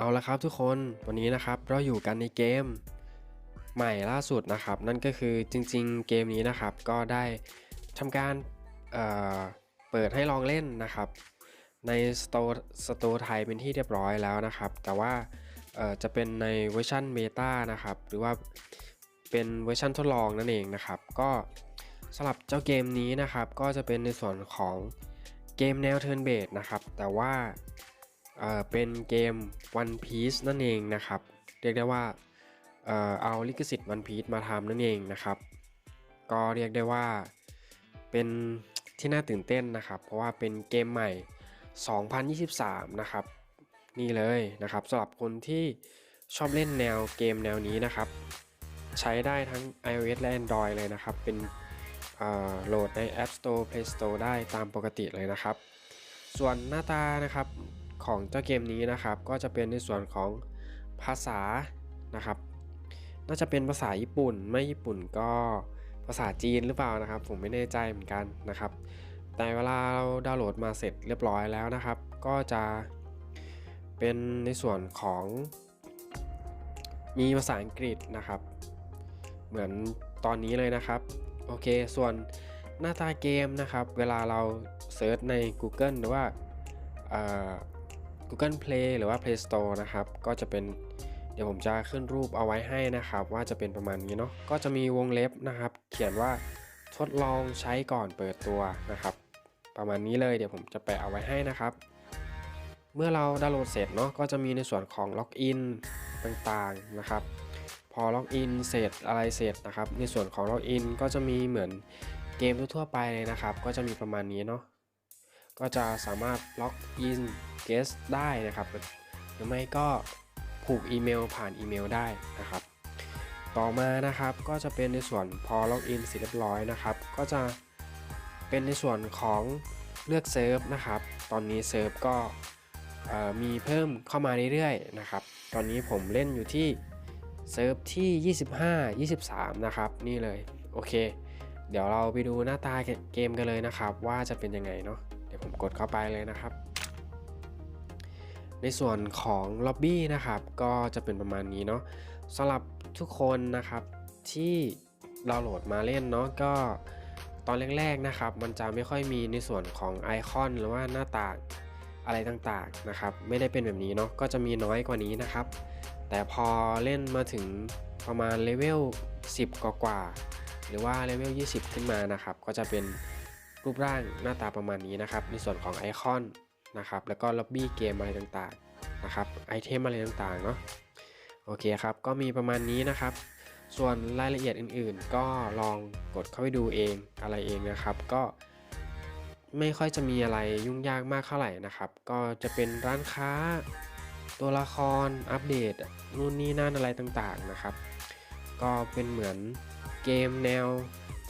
เอาละครับทุกคนวันนี้นะครับเราอยู่กันในเกม ใหม่ล่าสุดนะครับ นั่นก็คือจริงๆ เกมนี้นะครับ ก็ได้ทำการเเปิดให้ลองเล่นนะครับ ในสโตร์สโตร์ไทยเป็นที่เรียบร้อยแล้วนะครับ แต่ว่าจะเป็นในเวอร์ชันเบต้านะครับ หรือว่าเป็นเวอร์ชันทดลองนั่นเองนะครับ ก็สำหรับเจ้าเกมนี้นะครับ ก็จะเป็นในส่วนของเกมแนว Turn Based นะครับ แต่ว่า เเป็นเกม One Piece นั่นเองนะครับ เรียกได้ว่าเอเอาลิขสิทธิ์ One Piece มาทำนั่นเองนะครับ ก็เรียกได้ว่าเป็นที่น่าตื่นเต้นนะครับ เพราะว่าเป็นเกมใหม่ 2023 นะครับ นี่เลยนะครับสำหรับคนที่ชอบเล่นแนวเกมแนวนี้นะครับ ใช้ได้ทั้ง iOS และ Android เลยนะครับ เป็นโหลดใน App Store Play Store ได้ตามปกติเลยนะครับ ส่วนหน้าตานะครับ ของเจ้าเกมนี้นะครับ ก็จะเป็นในส่วนของภาษานะครับ น่าจะเป็นภาษาญี่ปุ่น ไม่ญี่ปุ่นก็ภาษาจีนหรือเปล่านะครับ ผมไม่แน่ใจเหมือนกันนะครับ แต่เวลาเราดาวน์โหลดมาเสร็จเรียบร้อยแล้วนะครับ ก็จะเป็นในส่วนของมีภาษาอังกฤษนะครับ เหมือนตอนนี้เลยนะครับ โอเค ส่วนหน้าตาเกมนะครับ เวลาเราเซิร์ชใน Google หรือว่า Google Play หรือว่า Play Store นะครับ ก็จะเป็นเดี๋ยวผมจะขึ้นรูปเอาไว้ให้นะครับ ว่าจะเป็นประมาณนี้เนาะก็จะมีวงเล็บนะครับ เขียนว่าทดลองใช้ก่อนเปิดตัวนะครับ ประมาณนี้เลยเดี๋ยวผมจะแปะเอาไว้ให้นะครับ เมื่อเราดาวน์โหลดเสร็จเนาะก็จะมีในส่วนของล็อกอินต่างๆนะครับ พอล็อกอินเสร็จอะไรเสร็จนะครับ ในส่วนของล็อกอินก็จะมีเหมือนเกมทั่วไปเลยนะครับ ก็จะมีประมาณนี้เนาะ ก็จะสามารถล็อกอินเกสได้นะครับ หรือไม่ก็ผูกอีเมลผ่านอีเมลได้นะครับ ต่อมานะครับก็จะเป็นในส่วนพอล็อกอินเสร็จเรียบร้อยนะครับ ก็จะเป็นในส่วนของเลือกเซิร์ฟนะครับ ตอนนี้เซิร์ฟก็มีเพิ่มเข้ามาเรื่อยๆนะครับ ตอนนี้ผมเล่นอยู่ที่เซิร์ฟที่ 25 23 นะครับ นี่เลย โอเค เดี๋ยวเราไปดูหน้าตาเกมกันเลยนะครับ ว่าจะเป็นยังไงเนาะ เดี๋ยวผมกดเข้าไปเลยนะครับ ในส่วนของล็อบบี้นะครับก็จะเป็นประมาณนี้เนาะสำหรับทุกคนนะครับที่ดาวน์โหลดมาเล่นเนาะก็ตอนแรกๆนะครับ มันจะไม่ค่อยมีในส่วนของไอคอนหรือว่าหน้าต่างอะไรต่างๆนะครับ ไม่ได้เป็นแบบนี้เนาะก็จะมีน้อยกว่านี้นะครับ แต่พอเล่นมาถึงประมาณเลเวล10 กว่าๆหรือว่าเลเวล20 ขึ้นมานะครับ ก็จะเป็น รูปร่างหน้าตาประมาณนี้นะครับ ในส่วนของไอคอนนะครับ แล้วก็ล็อบบี้เกมอะไรต่างๆนะครับ ไอเทมอะไรต่างๆเนาะ โอเคครับ ก็มีประมาณนี้นะครับ ส่วนรายละเอียดอื่นๆ ก็ลองกดเข้าไปดูเองอะไรเองนะครับ ก็ไม่ค่อยจะมีอะไรยุ่งยากมากเท่าไหร่นะครับ ก็จะเป็นร้านค้า ตัวละคร อัปเดต นู่นนี่นั่นอะไรต่างๆนะครับ ก็เป็นเหมือนเกมแนว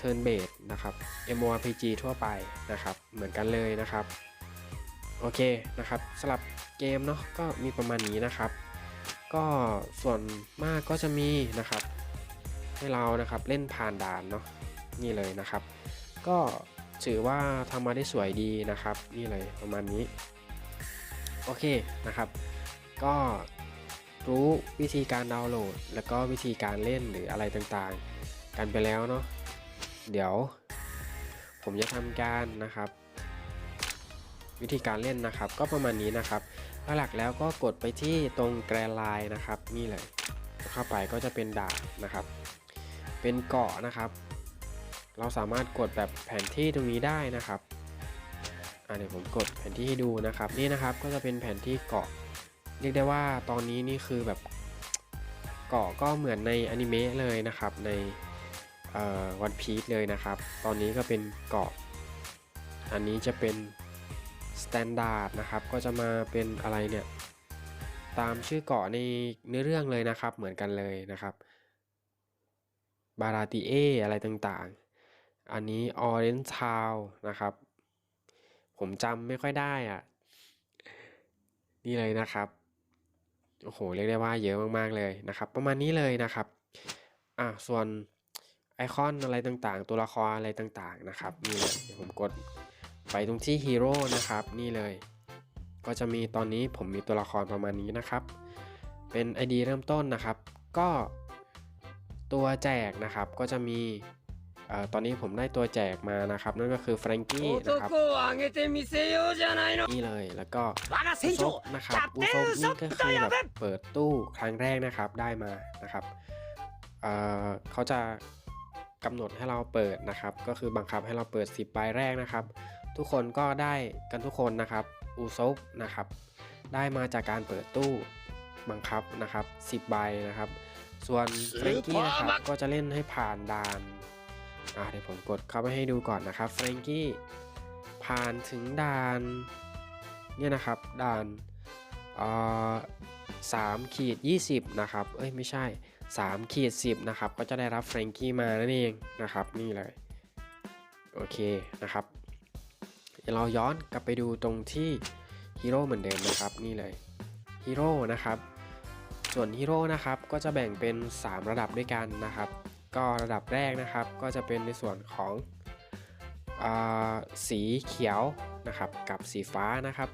Turn Based นะครับ MMORPG ทั่วไปนะครับ เหมือนกันเลยนะครับ โอเคนะครับสำหรับเกมเนาะก็มีประมาณนี้นะครับ ก็ส่วนมากก็จะมีนะครับ ให้เรานะครับเล่นผ่านด่านเนาะนี่เลยนะครับ ก็ถือว่าทำมาได้สวยดีนะครับ นี่เลยประมาณนี้ โอเคนะครับ ก็รู้วิธีการดาวน์โหลด แล้วก็วิธีการเล่นหรืออะไรต่างๆ กันไปแล้วเนาะ เดี๋ยว ผมจะทำการนะครับ วิธีการเล่นนะครับ ก็ประมาณนี้นะครับหลักๆแล้วก็กดไปที่ตรงแกรไลน์นะครับนี่เลยเข้าไปก็จะเป็นด่านนะครับ เป็นเกาะนะครับ เราสามารถกดแบบแผนที่ตรงนี้ได้นะครับอ่าเดี๋ยวผมกดแผนที่ให้ดูนะครับ นี่นะครับก็จะเป็นแผนที่เกาะ เรียกได้ว่าตอนนี้นี่คือแบบเกาะก็เหมือนในอนิเมะเลยนะครับใน วันพีซเลยนะครับ ตอนนี้ก็เป็นเกาะ อันนี้จะเป็นสแตนดาร์ดนะครับ ก็จะมาเป็นอะไรเนี่ย ตามชื่อเกาะในเนื้อเรื่องเลยนะครับ เหมือนกันเลยนะครับ บาราติเออะไรต่างๆ อันนี้ออเรนจ์ทาวนะครับ ผมจำไม่ค่อยได้อะนี่เลยนะครับ โอ้โห เรียกได้ว่าเยอะมากๆเลยนะครับ ประมาณนี้เลยนะครับ อะ ส่วน ไอคอนอะไรต่างๆ ตัวละครอะไรต่างๆนะครับนี่เลยเดี๋ยวผมกดไปตรงที่ฮีโร่นะครับนี่เลย ก็จะมีตอนนี้ผมมีตัวละครประมาณนี้นะครับ เป็น ID เริ่มต้นนะครับ ก็ตัวแจกนะครับก็จะมีตอนนี้ผมได้ตัวแจกมานะครับ นั่นก็คือแฟรงกี้นะครับนี่เลยแล้วก็ซบนะครับบุซบนี่ก็คือแบบเปิดตู้ครั้งแรกนะครับได้มานะครับเขาจะ กำหนดให้เราเปิดนะครับ ก็คือบังคับให้เราเปิด 10ใบแรกนะครับ ทุกคนก็ได้กันทุกคนนะครับอุซบนะครับได้มาจากการเปิดตู้บังคับนะครับ 10ใบนะครับ ส่วนเฟรนกี้นะครับก็จะเล่นให้ผ่านด่านอ่าเดี๋ยวผมกดเข้าไปให้ดูก่อนนะครับเฟรนกี้ผ่านถึงด่านเนี่ยนะครับด่านเอ่อสามขีดยี่สิบนะครับ เอ้ยไม่ใช่ 3ขีด10นะครับก็จะได้รับเฟรนกี้มานั่นเองนะครับนี่เลยโอเคนะครับเดี๋ยวเราย้อนกลับไปดูตรงที่ฮีโร่เหมือนเดิมนะครับนี่เลยฮีโร่นะครับส่วนฮีโร่นะครับก็จะแบ่งเป็น 3 ระดับด้วยกันนะครับ ก็ระดับแรกนะครับก็จะเป็นในส่วนของอสีเขียวนะครับกับสีฟ้านะครับ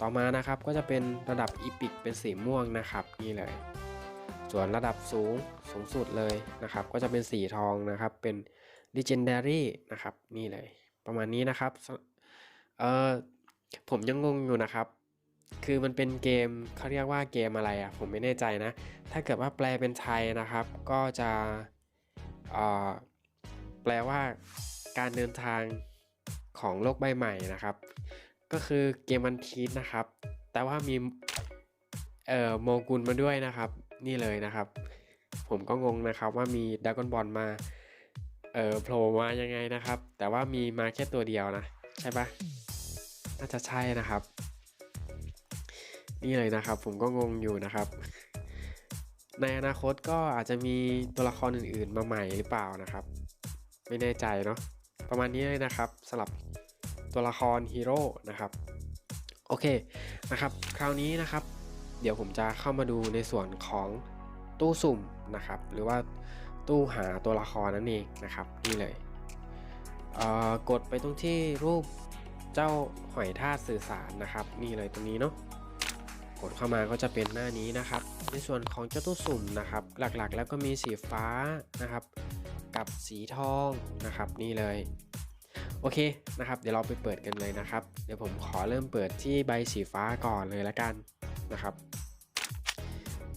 ต่อมานะครับก็จะเป็นระดับอีพิกเป็นสีม่วงนะครับนี่เลย ส่วนระดับสูงสูงสุดเลยนะครับ ก็จะเป็นสีทองนะครับ เป็น Legendary นะครับ นี่เลย ประมาณนี้นะครับ เออผมยังงงอยู่นะครับ คือมันเป็นเกมเขาเรียกว่าเกมอะไรอะ่ะ ผมไม่แน่ใจนะ ถ้าเกิดว่าแปลเป็นไทยนะครับ ก็จะออแปลว่าการเดินทางของโลกใบใหม่นะครับ ก็คือเกมวันพีชนะครับ แต่ว่ามีเอ่อโมกุลมาด้วยนะครับ นี่เลยนะครับ ผมก็งงนะครับว่ามีด r a กอนบอลมาเอ่อโผล่มายังไงนะครับ แต่ว่ามีมาแค่ตัวเดียวนะ ใช่ปะน่าจะใช่นะครับ นี่เลยนะครับ ผมก็งงอยู่นะครับ ในอนาคตก็อาจจะมีตัวละครอื่นๆ มาใหม่หรือเปล่านะครับ ไม่แน่ใจเนาะประมาณนี้เลยนะครับสำหรับตัวละครฮีโร่นะครับ โอเคนะครับ คราวนี้นะครับ เดี๋ยวผมจะเข้ามาดูในส่วนของตู้สุ่มนะครับ หรือว่าตู้หาตัวละครนั่นเองนะครับนี่เลยเกดไปตรงที่รูปเจ้าหอยทาสื่อสารนะครับ นี่เลยตรงนี้เนาะกดเข้ามาก็จะเป็นหน้านี้นะครับ ในส่วนของเจ้าตู้สุ่มนะครับ หลักๆ แล้วก็มีสีฟ้านะครับ กับสีทองนะครับ นี่เลยโอเคนะครับ เดี๋ยวเราไปเปิดกันเลยนะครับ เดี๋ยวผมขอเริ่มเปิดที่ใบสีฟ้าก่อนเลยละกัน นะครับ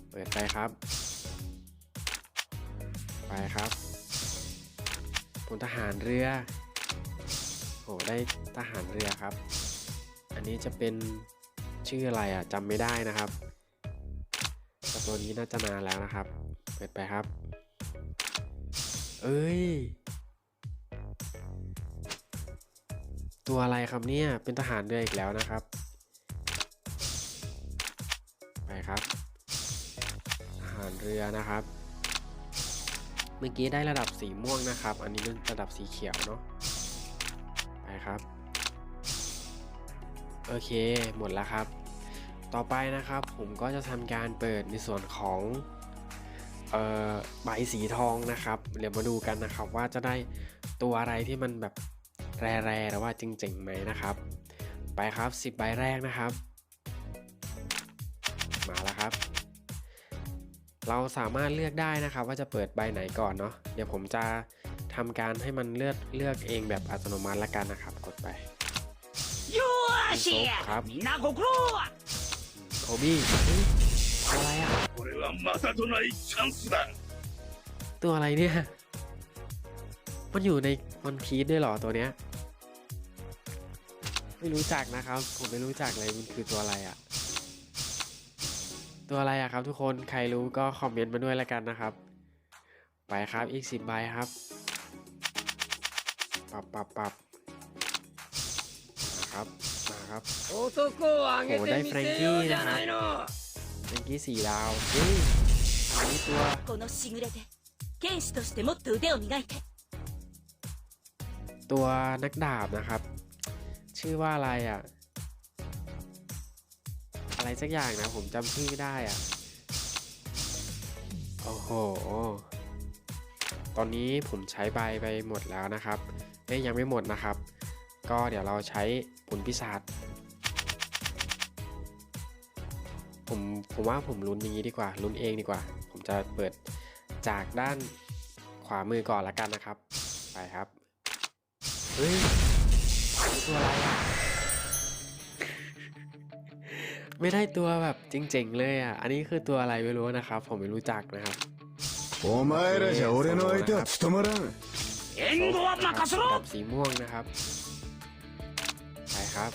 เปิดไปครับ ไปครับพลทหารเรือโหได้ทหารเรือครับ อันนี้จะเป็นชื่ออะไรอะจำไม่ได้นะครับแต่ตัวนี้น่าจะนานแล้วนะครับ เปิดไปครับ เอ้ย ตัวอะไรครับเนี่ย เป็นทหารเรืออีกแล้วนะครับ ครับทหารเรือนะครับ เมื่อกี้ได้ระดับสีม่วงนะครับ อันนี้เป็นระดับสีเขียวเนาะ ไปครับ โอเค หมดแล้วครับ ต่อไปนะครับผมก็จะทำการเปิดในส่วนของใบสีทองนะครับ เดี๋ยวมาดูกันนะครับว่าจะได้ตัวอะไรที่มันแบบแร่ๆหรือว่าจริงๆไหมนะครับ ไปครับ 10ใบแรกนะครับ แล้วครับ เราสามารถเลือกได้นะครับว่าจะเปิดใบไหนก่อนเนาะเดี๋ยวผมจะทำการให้มันเลือกเลือกเองแบบอัตโนมัติละกันนะครับ กดไปยูเชียครับนาโกครูโคบี้อะไรอะตัวอะไรเนี่ย มันอยู่ในวันพีซด้วยหรอตัวเนี้ย ไม่รู้จักนะครับ ผมไม่รู้จักเลยมันคือตัวอะไรอะ ตัวอะไรอะครับทุกคนใครรู้ก็คอมเมนต์มาด้วยแล้วกันนะครับ ไปครับอีก10ใบครับปรับปรับปรับครับมาครับโอ้โหได้แฟรงกี้นะครับแฟรงกี้สี่ดาวเฮ้ยอันนี้ตัวตัวนักดาบนะครับ ชื่อว่าอะไรอะ อะไรสักอย่างนะผมจำชื่อไม่ได้อะโอ้โห ตอนนี้ผมใช้ใบไปหมดแล้วนะครับเอ้ยยังไม่หมดนะครับ ก็เดี๋ยวเราใช้ผลพิศาจผมผมว่าผมลุ้นอย่างนี้ดีกว่าลุ้นเองดีกว่า ผมจะเปิดจากด้านขวามือก่อนละกันนะครับ ไปครับ เฮ้ยตัวอะไรอะ ไม่ได้ตัวแบบจริงๆเลยอ่ะ อันนี้คือตัวอะไรไม่รู้นะครับ ผมไม่รู้จักนะครับ お前らじゃ俺の相手は務まらん援護は任せ ระ ろ ดับสีม่วงนะครับ ไปครับ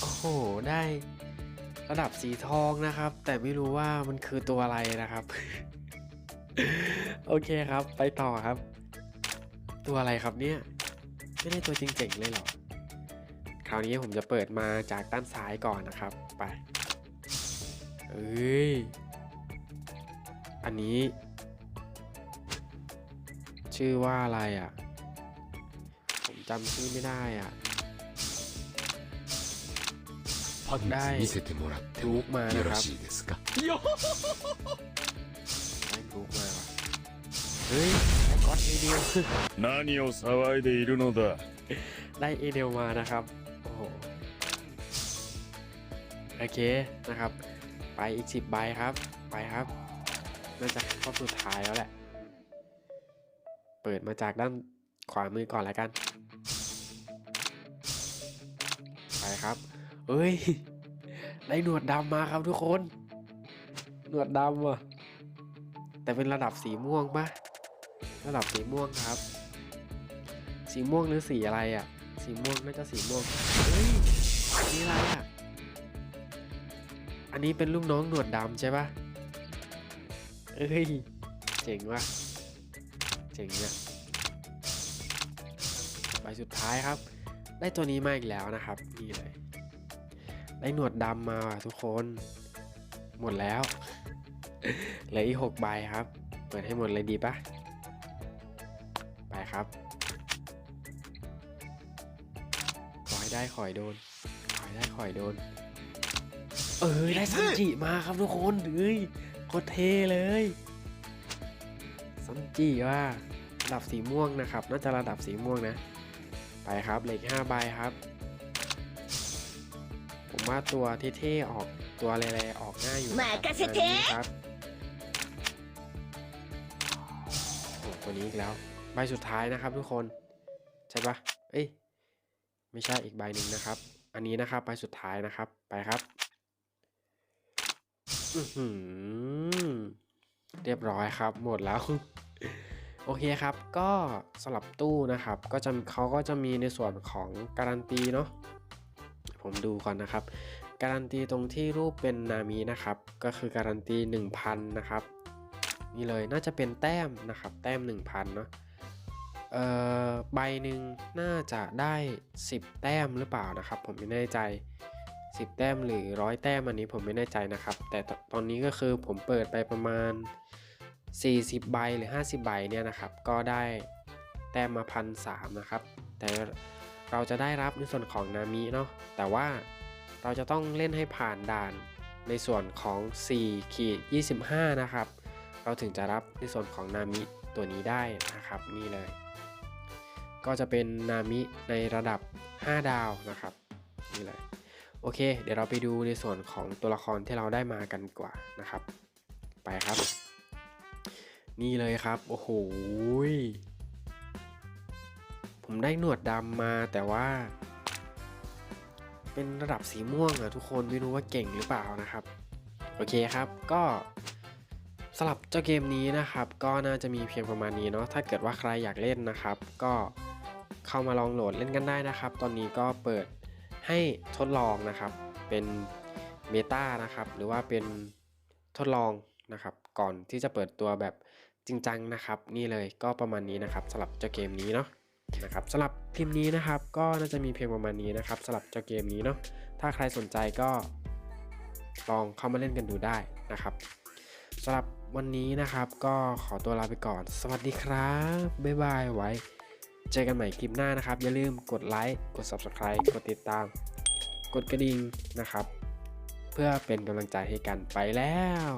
โอ้โห ได้ระดับสีทองนะครับ แต่ไม่รู้ว่ามันคือตัวอะไรนะครับ โอเคครับ ไปต่อครับ ตัวอะไรครับเนี่ย ไม่ได้ตัวจริงๆเลยเหรอ ค ราวนี้ผมจะเปิดมาจากด้านซ้ายก่อนนะครับ ไป เอ้ย อันนี้ ชื่อว่าอะไรอ่ะ ผมจำชื่อไม่ได้อ่ะ ได้ 見せてもらってรูปมานะครับ いいですか ได้รูปมาว่ะเฮ้ยไอ้ก๊อตเอเดียว 何を騒いでいるのだ ได้เอเดลมานะครับ อ้โอเคนะครับ ไปอีกสิบใบครับ ไปครับน่าจะข้อสุดท้ายแล้วแหละ เปิดมาจากด้านขวามือก่อนแล้วกัน ไปครับ เอ้ย ได้หนวดดำมาครับทุกคน หนวดดำว่ะ แต่เป็นระดับสีม่วงปะระดับสีม่วงครับ สีม่วงหรือสีอะไรอะ สีม่วงน่าจะสีม่วง เฮ้ยนี่อะไรอะ อันนี้เป็นลูกน้องหนวดดำใช่ปะเอ้ย เจ๋งว่ะ เจ๋งเนี่ยใบสุดท้ายครับ ได้ตัวนี้มาอีกแล้วนะครับ นี่เลย ได้หนวดดำมาว่ะทุกคน หมดแล้ว เหลืออีกหกใบครับ เปิดให้หมดเลยดีปะไปครับขอให้ได้ขอยโดน ขอให้ได้ขอยโดน เออได้ซันจิมาครับทุกคนเอ้ยโคตรเทเลยซันจิว่าระดับสีม่วงนะครับ น่าจะระดับสีม่วงนะ ไปครับเหล็กห้าใบครับ ผมว่าตัวเท่ๆออกตัวอะไรๆออกง่ายอยู่นะครับตัวนี้อีกแล้ว ใบสุดท้ายนะครับทุกคน ใช่ปะเอ้ยไม่ใช่อีกใบหนึ่งนะครับ อันนี้นะครับใบสุดท้ายนะครับไปครับ เรียบร้อยครับ หมดแล้ว โอเคครับ ก็สลับตู้นะครับ ก็จะเขาก็จะมีในส่วนของการันตีเนาะผมดูก่อนนะครับ การันตีตรงที่รูปเป็นนามินะครับ ก็คือการันตี 1000 นะครับ นี่เลยน่าจะเป็นแต้มนะครับ แต้ม 1000 เนาะเอ่อใบหนึ่งน่าจะได้ 10 แต้มหรือเปล่านะครับ ผมไม่แน่ใจ 10 แต้มหรือร้อยแต้มอันนี้ผมไม่แน่ใจนะครับ แต่ตอนนี้ก็คือผมเปิดไปประมาณ 40 ใบหรือ 50 ใบเนี่ยนะครับ ก็ได้แต้มมาพันสามนะครับ แต่เราจะได้รับในส่วนของนามิเนาะแต่ว่าเราจะต้องเล่นให้ผ่านด่านในส่วนของ4ขีด25 นะครับ เราถึงจะรับในส่วนของนามิตัวนี้ได้นะครับ นี่เลย ก็จะเป็นนามิในระดับ 5 ดาวนะครับ นี่เลย โอเค เดี๋ยวเราไปดูในส่วนของตัวละครที่เราได้มากันกว่านะครับ ไปครับ นี่เลยครับ โอ้โหผมได้หนวดดำมาแต่ว่า เป็นระดับสีม่วงอะทุกคนไม่รู้ว่าเก่งหรือเปล่านะครับ โอเคครับก็สำหรับเจ้าเกมนี้นะครับ ก็น่าจะมีเพียงประมาณนี้เนาะถ้าเกิดว่าใครอยากเล่นนะครับ ก็เข้ามาลองโหลดเล่นกันได้นะครับ ตอนนี้ก็เปิด ให้ทดลองนะครับ เป็นเบต้านะครับ หรือว่าเป็นทดลองนะครับ ก่อนที่จะเปิดตัวแบบจริงจังนะครับ นี่เลยก็ประมาณนี้นะครับสำหรับเจ้าเกมนี้เนาะนะครับสำหรับคลิปนี้นะครับ ก็น่าจะมีเพียงประมาณนี้นะครับสำหรับเจ้าเกมนี้เนาะถ้าใครสนใจก็ลองเข้ามาเล่นกันดูได้นะครับสำหรับวันนี้นะครับก็ขอตัวลาไปก่อน สวัสดีครับ บ๊ายบายไว้ เจอกันใหม่คลิปหน้านะครับ อย่าลืมกดไลค์ กด Subscribe กดติดตาม กดกระดิ่งนะครับ เพื่อเป็นกำลังใจให้กันไปแล้ว